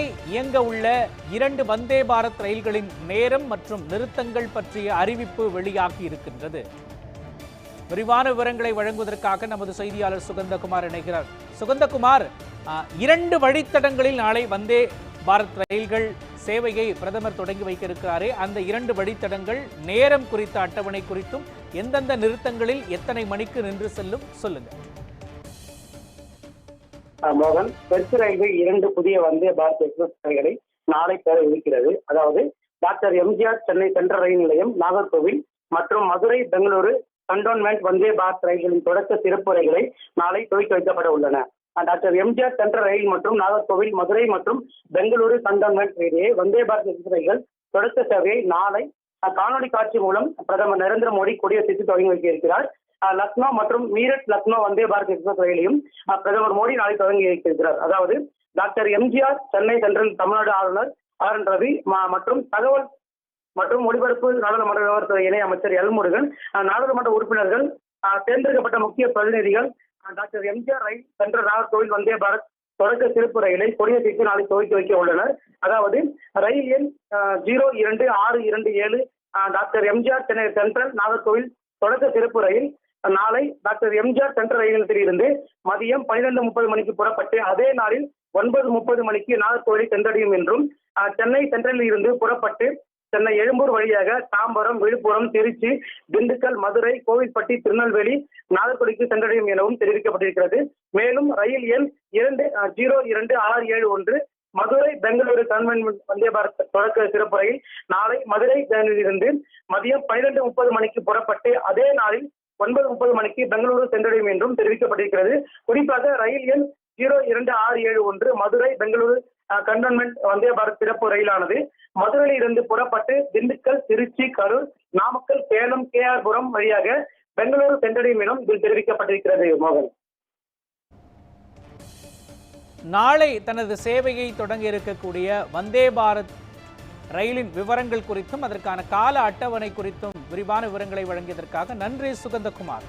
நாளை இயங்க உள்ள இரண்டு வந்தே பாரத் ரயில்களின் நேரம் மற்றும் நிறுத்தங்கள் பற்றிய அறிவிப்பு வெளியாகி இருக்கின்றது. விரிவான விவரங்களை வழங்குவதற்காக நமது செய்தியாளர் சுகந்தகுமார் இணைகிறார். சுகந்தகுமார் இரண்டு வழித்தடங்களில் நாளை வந்தே பாரத் ரயில்கள் சேவையை பிரதமர் தொடங்கி வைக்க இருக்கிறாரே அந்த இரண்டு வழித்தடங்கள் நேரம் குறித்த அட்டவணை குறித்தும் எந்தெந்த நிறுத்தங்களில் எத்தனை மணிக்கு நின்று செல்லும் சொல்லுங்கள் மோகன் தெற்கு ரயில்வே இரண்டு புதிய வந்தே பாரத் எக்ஸ்பிரஸ் ரயில்களை நாளை பெற இருக்கிறது. அதாவது டாக்டர் எம்ஜிஆர் சென்னை சென்ற ரயில் நிலையம் நாகர்கோவில் மற்றும் மதுரை பெங்களூரு கண்டோன்மெண்ட் வந்தே பாரத் ரயில்களின் தொடக்க சிறப்பு ரயில்களை நாளை துவக்கி வைக்கப்பட உள்ளன. டாக்டர் எம்ஜிஆர் சென்ற ரயில் மற்றும் நாகர்கோவில் மதுரை மற்றும் பெங்களூரு கண்டோன்மெண்ட் இடையே வந்தே பாரத் எக்ஸ்பிரஸ் ரயில்கள் தொடக்க சேவையை நாளை காணொலி காட்சி மூலம் பிரதமர் நரேந்திர மோடி கொடியசைத்து தொடங்கி வைக்க இருக்கிறார். லக்னோ மற்றும் மீரட் லக்னோ வந்தே பாரத் எக்ஸ்பிரஸ் ரயிலையும் பிரதமர் மோடி நாளை தொடங்கி வைத்திருக்கிறார். அதாவது டாக்டர் எம்ஜிஆர் சென்னை சென்ட்ரல் தமிழ்நாடு ஆளுநர் ஆர் என் ரவி மற்றும் தகவல் மற்றும் ஒலிபரப்பு நாடாளுமன்ற விவகாரத்துறை இணை அமைச்சர் எல் முருகன் நாடாளுமன்ற உறுப்பினர்கள் தேர்ந்தெடுக்கப்பட்ட முக்கிய பிரதிநிதிகள் doctor MGR rail central Nagercoil Vande Bharat தொடக்க சிறப்பு ரயிலை கொடியசைத்து நாளை துவக்கி வைக்க உள்ளனர். அதாவது ரயில் எண் ஜீரோ இரண்டு ஆறு இரண்டு ஏழு doctor MGR Chennai central Nagercoil தொடக்க சிறப்பு ரயில் நாளை டாக்டர் எம்ஜிஆர் சென்ட்ரல் ரயில் நிலையத்திலிருந்து மதியம் பன்னிரெண்டு முப்பது மணிக்கு புறப்பட்டு அதே நாளில் ஒன்பது முப்பது மணிக்கு நாகர்கோவிலை சென்றடையும் என்றும் சென்னை சென்ட்ரலில் இருந்து புறப்பட்டு சென்னை எழும்பூர் வழியாக தாம்பரம் விழுப்புரம் திருச்சி திண்டுக்கல் மதுரை கோவில்பட்டி திருநெல்வேலி நாகர்கோவிலுக்கு சென்றடையும் எனவும் தெரிவிக்கப்பட்டிருக்கிறது. மேலும் ரயில் எண் இரண்டு ஜீரோ இரண்டு ஆறு ஏழு ஒன்று மதுரை பெங்களூரு கன்வென்மெண்ட் வந்தே பாரத் தொடக்க சிறப்பு ரயில் நாளை மதுரை இருந்து மதியம் பன்னிரெண்டு முப்பது மணிக்கு புறப்பட்டு அதே முப்பது மணிக்கு பெங்களூரு சென்றடையும் என்றும் தெரிவிக்கப்பட்டிருக்கிறது. குறிப்பாக ரயில் எண் ஜீரோ இரண்டு ஆறு ஏழு ஒன்று மதுரை பெங்களூரு கண்டோன்மெண்ட் வந்தே பாரத் சிறப்பு ரயிலானது. மதுரையில் இருந்து புறப்பட்டு திண்டுக்கல் திருச்சி கரூர் நாமக்கல் சேலம் கே ஆர் புரம் வழியாக பெங்களூரு சென்றடையும் எனும் இதில் தெரிவிக்கப்பட்டிருக்கிறது மோகன். நாளை தனது சேவையை தொடங்க இருக்கக்கூடிய வந்தே பாரத் ரயிலின் விவரங்கள் குறித்தும் அதற்கான கால அட்டவணை குறித்தும் விரிவான விவரங்களை வழங்கியதற்காக நன்றி சுகந்தகுமார்.